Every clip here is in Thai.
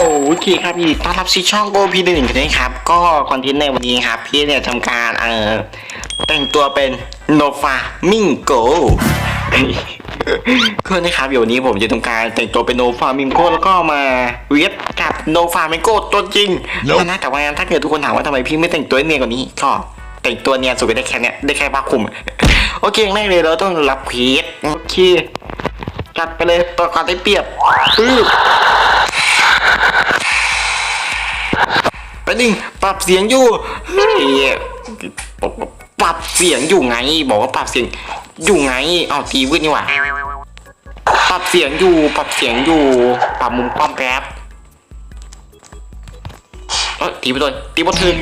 โอเคครับยินดีต้อนรับสู่ช่องโกพีหนึ่งกันด้วยครับ ก็คอนเทนต์ในวันนี้ครับ พี่เนี่ยทำการเอ่อแต่งตัวเป็นโนฟามิงโกก็นะครับเดี๋ยววันนี้ผมจะทำการแต่งตัวเป็นโนฟามิงโกแล้วก็มาเวียดกับโนฟามิงโกตัวจริงนะแต่ว่าถ้าเกิดทุกคนถามว่าทำไมพี่ไม่แต่งตัวให้เนียนกว่านี้ก็แต่งตัวเนียนสุดก็ได้แค่เนี้ยได้แค่ผ้าคลุม โอเคอย่างแรกเลยเราต้องรับเควสโอเคจัดไปเลยตัวก่อนได้เปรียบปึ๊บ ไปหนึ่งปรับเสียงอยู่เฮ้ยปรับเสียงอยู่ไง บอกว่าปรับเสียงอยู่ไงเอาทีวืดนี่หว่าปรับเสียงอยู่ ปรับเสียงอยู่ ปรับมุมกล้องแป๊บเออตีไปโดนตีบอลถือ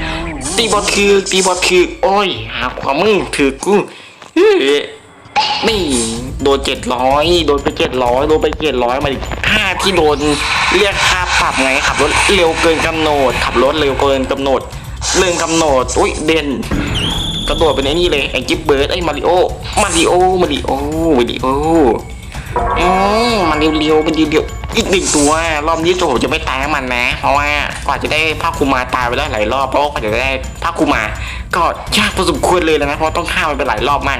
ตีบอลถือตีบอลถือโอ้ยหาความมึงถือกูเฮ้ยนี่ โดนเจ็ดร้อยโดนไปเจ็ดร้อยโดนไปเจ็ดร้อยมาดิค่าที่โดนเรียกค่าปรับไงขับรถเร็วเกินกำหนด ขับรถเร็วเกินกำหนดเรื่องกำหนดอุ้ยเด่นกระโดดไปในนี่เลยไอ้จิ๊บเบิร์ดไอ้มาริโอมาริโอมาริโอมาริโออืมมันเร็วๆมันเร็วๆอีกหนึ่งตัว รอบนี้โจจะไม่ตายมันนะ เพราะว่ากว่าจะได้ภาคคูมาตายไปแล้หลายรอบเพราะว่ากว่าจะได้ภาคคูมา ก็ยากพอสมควรเลยนะเพราะต้องฆ่ามันไปหลายรอบมาก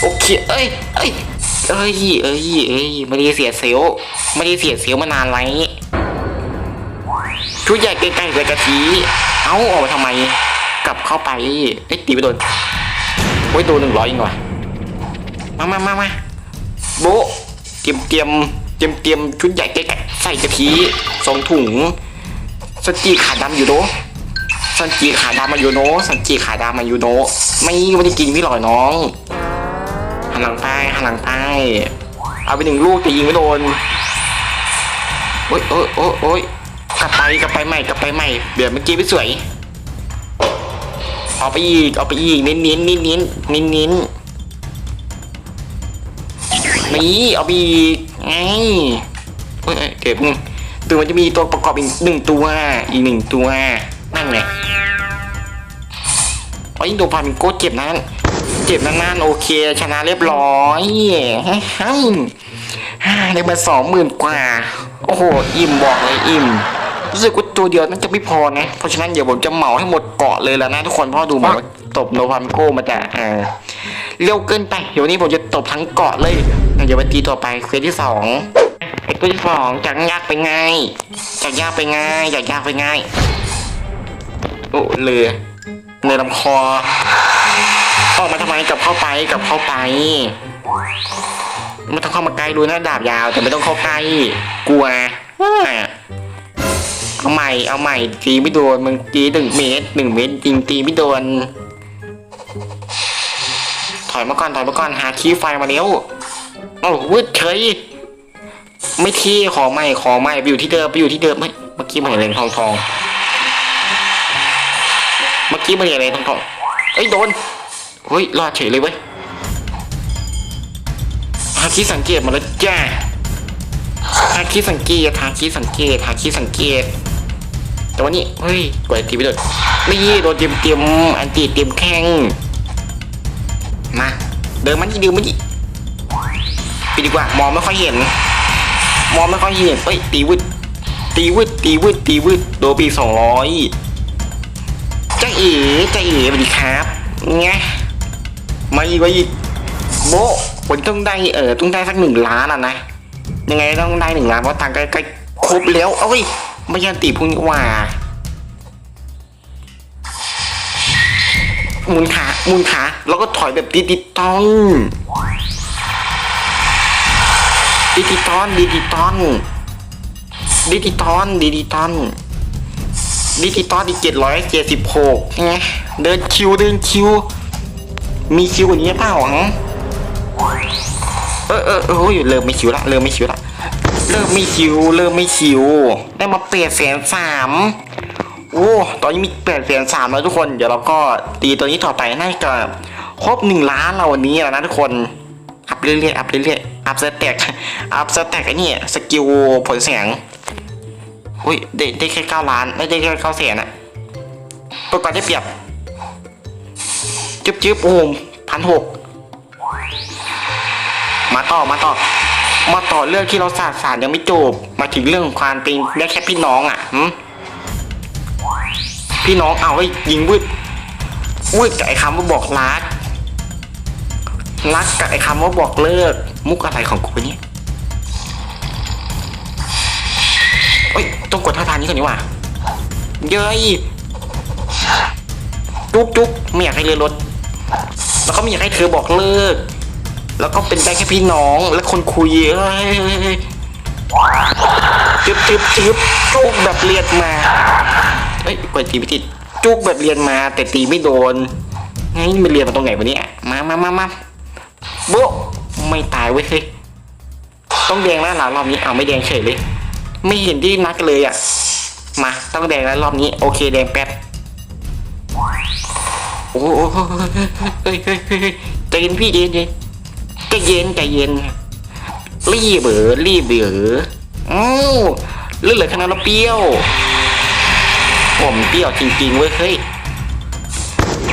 โอเค เอ้ยเอ้ย เอ้ย เอ้ย เอ้ยไม่ได้เสียเซลไม่ได้เสียเซลมานานไรชุดใหญ่ไกลๆเลยกะทิเอ้าออกมาทำไม กลับเข้าไปเอ้ตีไปโดนโอ้ยโดนหนึ่งร้อยเองว่ะมามามามาโบเตรียมเตรียมเตรียมเตรียมชุดใหญ่ไกลๆใส่กะทิสองถุงสจีขาดำอยู่โนสันจีขาดำมาอยู่โนสันจีขาดำมาอยู่โนไม่ไม่ได้กินพี่หลอยน้อง หลังไปหันหลังไปเอาไปหนึ่งลูกแต่ยิงไม่โดนโอ๊ยโอ๊ยโอ๊ยโอ๊ยกลับไปกลับไปใหม่กลับไปใหม่เดี๋ยวเมื่อกี้ไม่สวยเอาไปอีกเอาไปอีกเน้นเน้นเน้นเน้นเน้นเน้นนี่เอาไปอีกไงเอ้ยเอ้ยเก็บนึงตัวมันจะมีตัวประกอบอีกหนึ่งตัวอีกหนึ่งตัวนั่นไงโอ้ยโดนพามิงโก้เจ็บนั้น จ็บนานๆโอเค ชนะเรียบร้อยฮ่าได้มาสองหมื่นกว่า โอ้โห อิ่มบอกเลยอิ่มรู้สึกว่าตัวเดียวน่าจะไม่พอนะ เพราะฉะนั้นเดี๋ยวผมจะเหมาให้หมดเกาะเลยแล้วนะทุกคนพราะดูมาตบโนพามโก้มาจะเออเร็วเกินไป เดี๋ยวนี้ผมจะตบทั้งเกาะเลยเดี๋ยวไปตีต่อไปเควสที่สองไอ้ตัวที่สองจากยากไปง่ายจากยากไปง่ายจากยากไปง่ายโอ้เรือในลำคอ ออกมาทำไมกลับเข้าไปกลับเข้าไปไม่ต้องเข้ามาใกล้ดูนะดาบยาวแต่ไม่ต้องเข้าใกล้กลัวเอาใหม่เอาใหม่ตีไม่โดนมึงตีหนึ่งเมตรหนึ่งเมตรจริงตีไม่โดน ถอยมาก่อนถอยมาก่อนหาคีย์ไฟมาเร็วโอ้วืดเฉยไม่ที่ขอใหม่ขอใหม่ไปอยู่ที่เดิมไปอยู่ที่เดิมเฮ้ยเมื่อกี้มันเห็นอะไรทองทองเมื่อกี้มันเห็นอะไรทองทองเอ้ยโดน เฮ้ยรอดเฉยเลยเว้ยหาคิดสังเกตมาแล้วจ้าหาคิดสังเกตหาคิดสังเกตหาคิดสังเกต แต่วันนี้เฮ้ยกดทีไปโดนไม่ยี่โดนเตรียมเตรียมอันตีเตรียมแข้งมาเดินมันยี่เดินมันยี่ไปดีกว่ามองไม่ค่อยเห็น มองไม่ค่อยเห็นเอ้ยตีวืดตีวืดตีวืดตีวืดโดนปีสองร้อยจ้าเอ๋จ้าเอ๋สวัสดีครับไง อีกมาอีกโบะวันนี้ต้องได้เออต้องได้สักหนึ่งล้านอะนะยังไงต้องได้หนึ่งล้านเพราะตังใกล้ๆครบแล้วเอ้ยไม่ยันตีพุ่งนี่หว่าหมุนขามุนขาแล้วก็ถอยแบบดิจิตอลดิจิตอลดิจิตอลดิจิตอลดิจิตอลดิจิตอลอีกเจ็ดร้อยเจ็ดสิบหกไงเดินคิวเดินคิว มีคิวกว่านี้เปล่าฮะเออเออเออเริ่มไม่คิวละเริ่มไม่คิวละเริ่มไม่คิว เริ่มไม่คิว ได้มาแปดแสนสามโอ้ตอนนี้มีแปดแสนสามแล้วทุกคน เดี๋ยวเราก็ตีตัวนี้ต่อไปน่าจะครบหนึ่งล้านเราวันนี้แล้วนะทุกคนอัพเรื่อยๆอัพเรื่อยๆอัพสแต็กอัพสแต็กไอ้นี่สกิลผลเสียงอุ้ยได้ได้แค่เก้าล้าน ไม่ได้แค่เก้าแสนอะตัวก่อนได้เปรียบ จึ๊บจึ๊บโอ้พันหกมาต่อมาต่อ มาต่อเรื่องที่เราสาดสารยังไม่จบ มาถึงเรื่องความเป็นได้แค่พี่น้องอะพี่น้องเอาไว้ยิงวืดวืดกับไอ้คำว่าบอกรักรักกับไอ้คำว่าบอกเลิก มุกอะไรของกูเนี่ยเอ้ยต้องกดท่าทางนี้ก่อนนี่หว่าเย้ยจุ๊กจุ๊กไม่อยากให้เรือรถ แล้วก็ไม่อยากให้เธอบอกเลิก แล้วก็เป็นได้แค่พี่น้องและคนคุยจึ๊บจึ๊บจึ๊บจุกแบบเรียนมาเอ้ยเปิดตีไม่ติดจุกแบบเรียนมา แต่ตีไม่โดนไงมันเรียนมาตรงไหนวะเนี่ยมามามามาโบ๊ะไม่ตายเว้ยเฮ้ยต้องแดงแล้วล่ะรอบนี้เอาไม่แดงเฉยเลย ไม่เห็นที่นักเลยอะมาต้องแดงแล้วรอบนี้ โอเคแดงแป๊บ โอ้โหเฮ้ยเฮ้ยเฮ้ยเฮ้ยใจเย็นพี่ใจเย็นใจเย็นใจเย็นรีบเบอรีบเบออ้าวเลือดเหลือขนาดเราเปรี้ยวผมเปรี้ยวจริงๆเว้ยเฮ้ย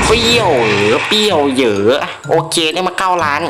เปรี้ยวเหรอเปรี้ยวเหยอะโอเคได้มาเก้าล้าน